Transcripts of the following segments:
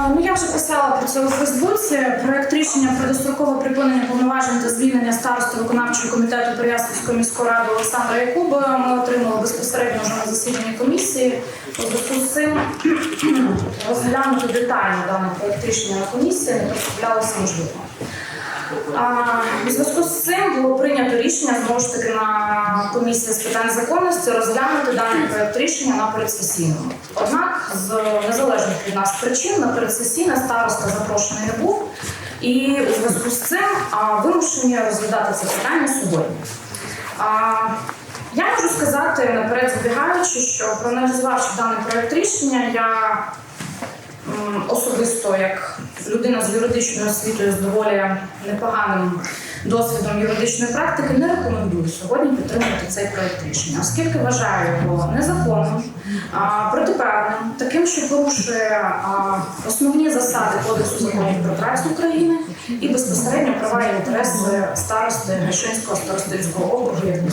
Ну, я вже писала про це у Фейсбуці. Проект рішення про дострокове припинення повноважень та звільнення старости виконавчого комітету Переяславської міської ради Олександра Якуба ми отримали безпосередньо вже на засіданні комісії. Зв'язку з цим розглянути детально даний проект рішення на комісії не представлялося можливо. У зв'язку з цим було прийнято рішення знову ж таки на комісії з питань законності розглянути даний проект рішення на передсесійному. Однак, з незалежних від нас причин на передсесійне староста запрошений не був, і у зв'язку з цим вимушені розглядати це питання сьогодні. Я можу сказати наперед забігаючи, що проаналізувавши даний проект рішення, я особисто як людина з юридичною освітою з доволі непоганим досвідом юридичної практики не рекомендую сьогодні підтримувати цей проект рішення, оскільки вважаю його незаконним, протиправним, таким, що порушує основні засади Кодексу законів про працю України і безпосередньо права і інтереси старости Гайшинського старостинського округу.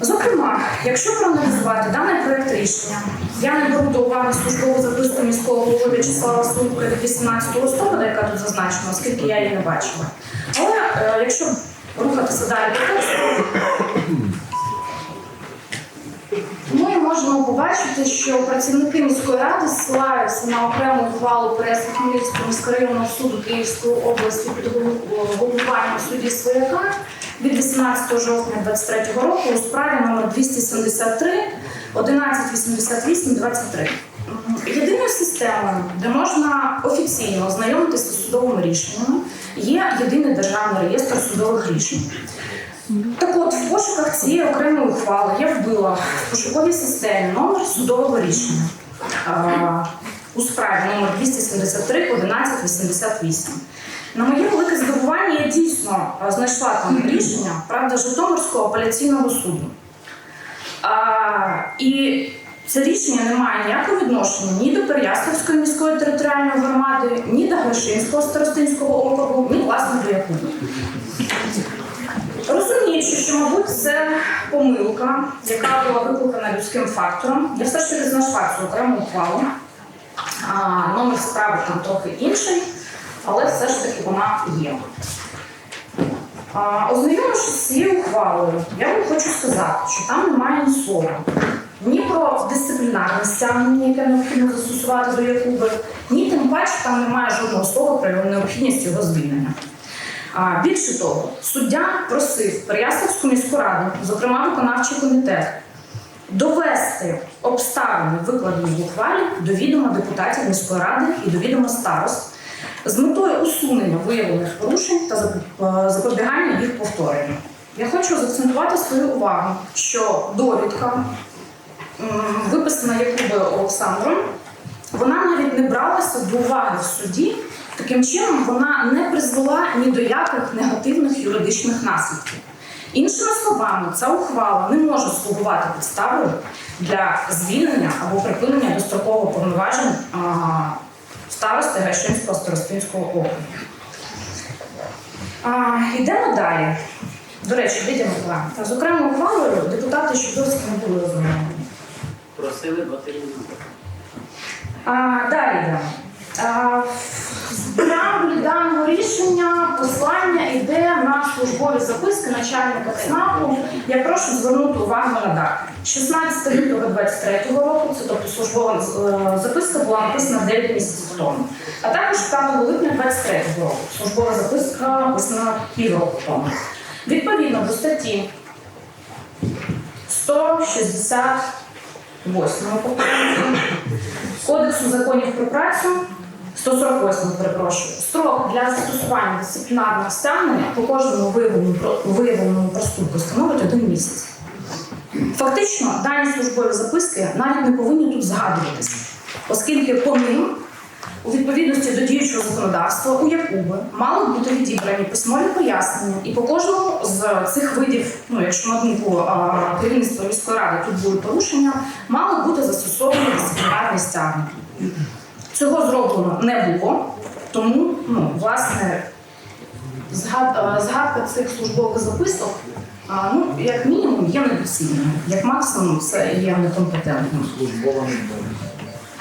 Зокрема, якщо проаналізувати даний проект рішення, я не беру до уваги службову записку міського голови В'ячеслава Сумка від 18 листопада, яка тут зазначена, оскільки я її не бачила. Але е, якщо рухатися далі по тексту, ми можемо побачити, що працівники міської ради ссилаються на окрему ухвалу преси Хмельницького міськрайонного суду Київської області під головуванням судді Свояка від 18 жовтня 2023 року у справі номер 273 1188 23. Єдиною системою, де можна офіційно ознайомитися з судовими рішеннями, є єдиний державний реєстр судових рішень. Так от, в пошуках цієї окремої ухвали я вбила в пошуковій системі номер судового рішення а, у справі номер 273 1188. На моє велике здивування я дійсно знайшла там рішення, правда, Житомирського апеляційного суду. А, і це рішення не має ніякого відношення ні до Переяславської міської територіальної громади, ні до Гайшинського старостинського округу, ні власне до Якуба. Розуміючи, що, мабуть, це помилка, яка була викликана людським фактором, я все ж таки знайшла цю окрему ухвалу. Номер справи там трохи інший, але все ж таки вона є. Ознайомившись з цією ухвалою, я вам хочу сказати, що там немає ні слова ні про дисциплінарне стягнення, яке необхідно застосувати до Якуби, ні тим паче там немає жодного слова про його необхідність його звільнення. А, більше того, суддя просив Переяславську міську раду, зокрема виконавчий комітет, довести обставини, викладені в ухвалі, до відома депутатів міської ради і до відома старост з метою усунення виявлених порушень та е, запобігання їх повторенню. Я хочу заакцентувати свою увагу, що довідка, виписана Якубою Олександром, вона навіть не бралася до уваги в суді. Таким чином, вона не призвела ні до яких негативних юридичних наслідків. Іншими словами, ця ухвала не може слугувати підставою для звільнення або припинення дострокового повноважень а, старости Гайшинського старостинського округу. Йдемо далі. До речі, Лідія Миколаївна, з окремою ухвалою депутати Щодовські не були ознайомлені. Просили. А, далі йдемо. На службові записки начальника ЦНАПу. Я прошу звернути увагу на дату. 16 лютого 23 року, це тобто службова е, записка була написана 9 місяців тому. А також 5 липня 23 року. Службова записка написана півроку тому. Відповідно до статті 168 Кодексу законів про працю 148, перепрошую, строк для застосування дисциплінарного стягнення по кожному виявленому, виявленому проступку становить один місяць. Фактично, дані службові записки навіть не повинні тут згадуватися, оскільки по ним, у відповідності до діючого законодавства, у Якуби мали бути відібрані письмові пояснення, і по кожному з цих видів, ну якщо на думку керівництва міської ради тут будуть порушення, мали бути застосовані дисциплінарні стягнення. Цього зроблено не було, тому ну, власне згад, згадка цих службових записок, ну, як мінімум, є недоцільною, як максимум, це є некомпетентним.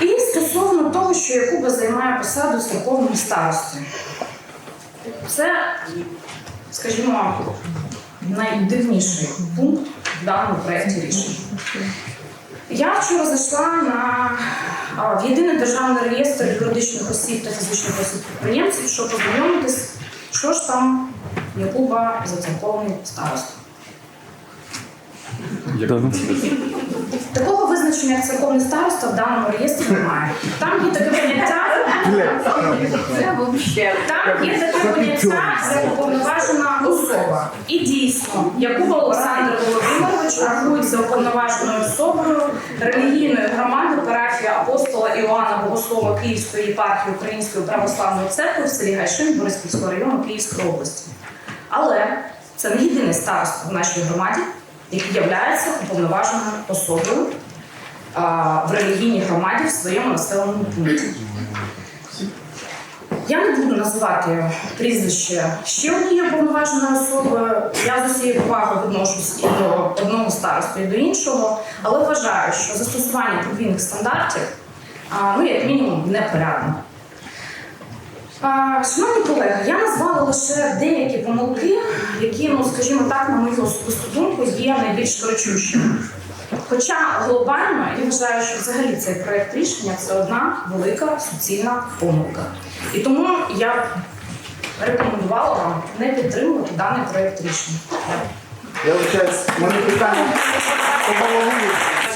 І стосовно того, що Якуба займає посаду строкового старости. Це, скажімо, найдивніший пункт в даному проєкті рішення. Я вчора зайшла на в єдиний державний реєстр юридичних осіб та фізичних осіб підприємців, щоб познайомитись, що ж там Якуба зацеркований староста. Такого визначення як церковний староста в даному реєстрі немає. Там є таке поняття. Там є таке поняття як уповноважена особа. І дійсно, Якуба Олександр Володимирович рахується уповноваженою особою релігійної громади Іоанна Богослова Київської єпархії Української православної церкви в селі Гайшин Бориспільського району Київської області. Але це не єдиний староста в нашій громаді, який є уповноваженою особою а, в релігійній громаді в своєму населеному пункті. Я не буду називати прізвище ще однієї уповноваженої особи. Я з усією повагою відношусь і до одного старосту, і до іншого, але вважаю, що застосування подвійних стандартів а, ну, як мінімум непорядно. Шановні колеги, я назвала лише деякі помилки, які, ну скажімо так, на мою особисту думку, є найбільш кричущими. Хоча глобально я вважаю, що взагалі цей проект рішення це одна велика суцільна помилка. І тому я б рекомендувала вам не підтримувати даний проект рішення. Я вибачаюсь, в мене питання.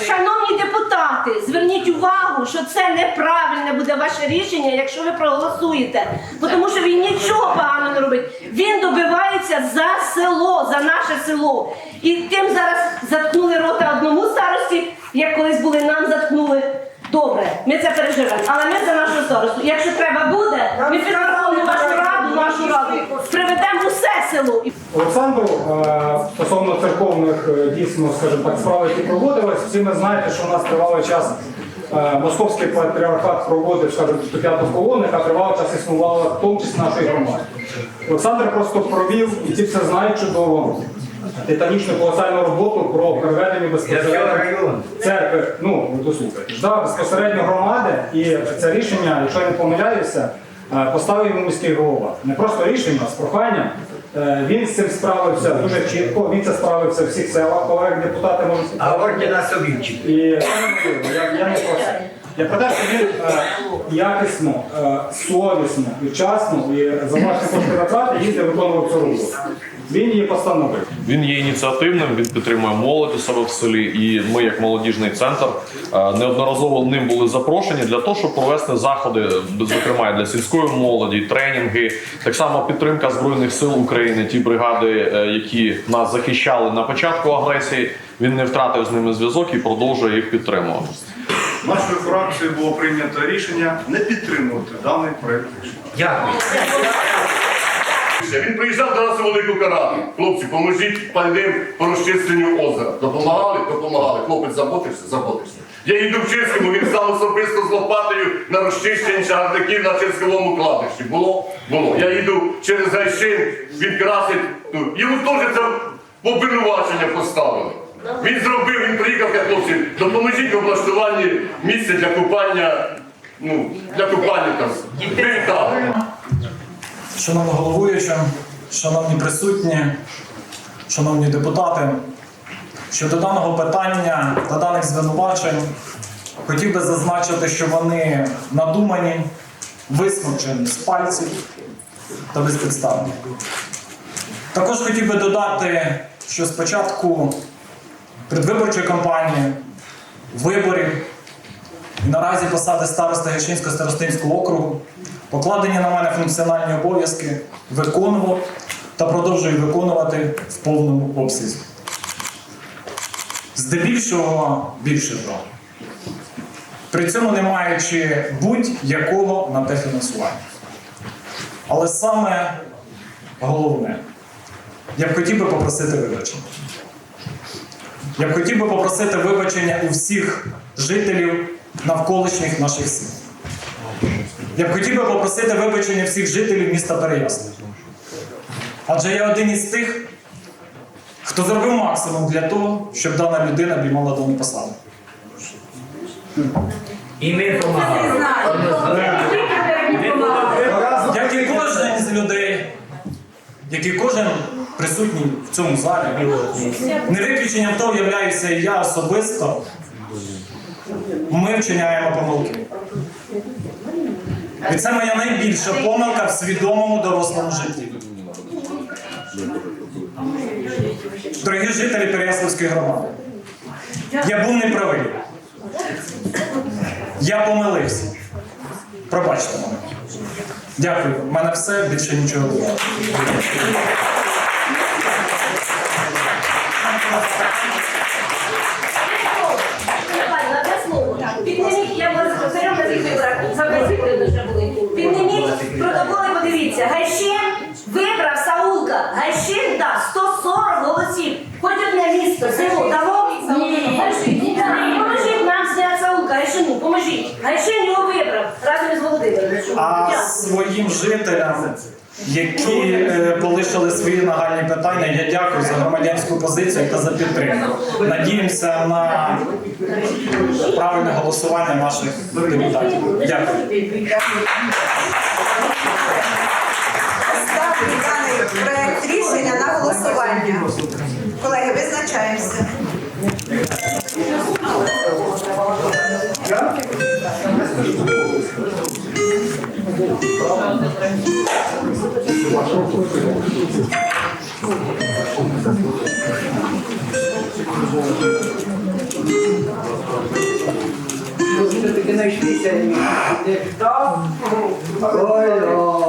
Шановні депутати, зверніть увагу, що це неправильне буде ваше рішення, якщо ви проголосуєте. Тому що він нічого поганого не робить. Він добивається за село, за наше село. І тим зараз заткнули рота одному старості, як колись були, нам заткнули. Добре, ми це переживемо. Але ми за нашу старосту. Якщо треба буде, ми підтримуємо вашу раду, нашу раду, приведемо усе село. Олександру, е, стосовно церковних е, дійсно, скажімо так, справ, які проводились, всі ми знаєте, що у нас тривалий час московський патріархат проводив, скажімо, ту п'яту колону, яка тривалий час існувала в тому числі нашої громади. Олександр просто провів, і ці все знають чудово, титанічну колосальну роботу про приведення безпосередньо церкви, ну, дослухайте, да, безпосередньо громади, і це рішення, якщо я не помиляюся, е, поставив йому міський голова. Не просто рішення, а з проханням. Е, Він з цим справився дуже чітко, він це справився в всіх селах, колег депутати можуть А сказати. ордена Совівчик. І я, я не про це. Я про те, що він е, якісно, е, совісно вчасно і за власні кошти затрати їздив виконував цю роботу. Він її постановив. Він є ініціативним, він підтримує молодь у себе в селі. І ми, як молодіжний центр, е, неодноразово ним були запрошені для того, щоб провести заходи, зокрема для сільської молоді, тренінги, так само підтримка збройних сил України, ті бригади, е, які нас захищали на початку агресії. Він не втратив з ними зв'язок і продовжує їх підтримувати. Нашою фракцією було прийнято рішення не підтримувати даний проект рішення. Дякую. Він приїжджав до нас у велику карату. Хлопці, поможіть пальним по розчисленню озера. Допомагали, допомагали. Хлопець заботився, заботився. Я їду в Чирському, він став особисто з лопатою на розчищення чагарників на Чирськовому кладищі. Було? Було. Я їду через Гайшин, він красить. ну, Йому теж це в обвинувачення поставили. Він зробив, він приїхав, каже, хлопці, допоможіть в облаштуванні місця для купання, ну, для купання там. Вітали. Шановна головуюча, шановні присутні, шановні депутати, щодо даного питання та даних звинувачень, хотів би зазначити, що вони надумані, висмучені з пальців та безпідставні. Також хотів би додати, що спочатку предвиборчої кампанії, виборів і наразі посади староста Гещинського старостинського округу покладені на мене функціональні обов'язки виконував та продовжую виконувати в повному обсязі. Здебільшого більше того. При цьому не маючи будь-якого на те фінансування. Але саме головне, я б хотів би попросити вибачення. Я б хотів би попросити вибачення у всіх жителів навколишніх наших сіл. Я б хотів би попросити вибачення всіх жителів міста Переяслав. Адже я один із тих, хто зробив максимум для того, щоб дана людина обіймала дану посаду. І ми допомагали. Як і кожен з людей, як і кожен присутній в цьому залі, не виключенням того являюся і я особисто, ми вчиняємо помилки. І це моя найбільша помилка в свідомому дорослому житті. Дорогі жителі Переяславської громади, я був неправий. Я помилився. Пробачте мене. Дякую. У мене все, більше нічого не Вже були. Підніміть протоколи, подивіться. Гайшин вибрав Саулка. Гайшин дав 140 голосів. Хоч одне місто, село дало? Ні. Поможіть нам зняти Саулка, Гайшину, поможіть. Гайшин його вибрав разом із Володимиром. А своїм жителям, які е, полишили свої нагальні питання, я дякую за громадянську позицію та за підтримку. Надіємося на правильне голосування наших депутатів. Дякую. Ставлю даний проект рішення на голосування. Колеги, визначаємося. Все-таки знайшлися депутат. Ой, ой.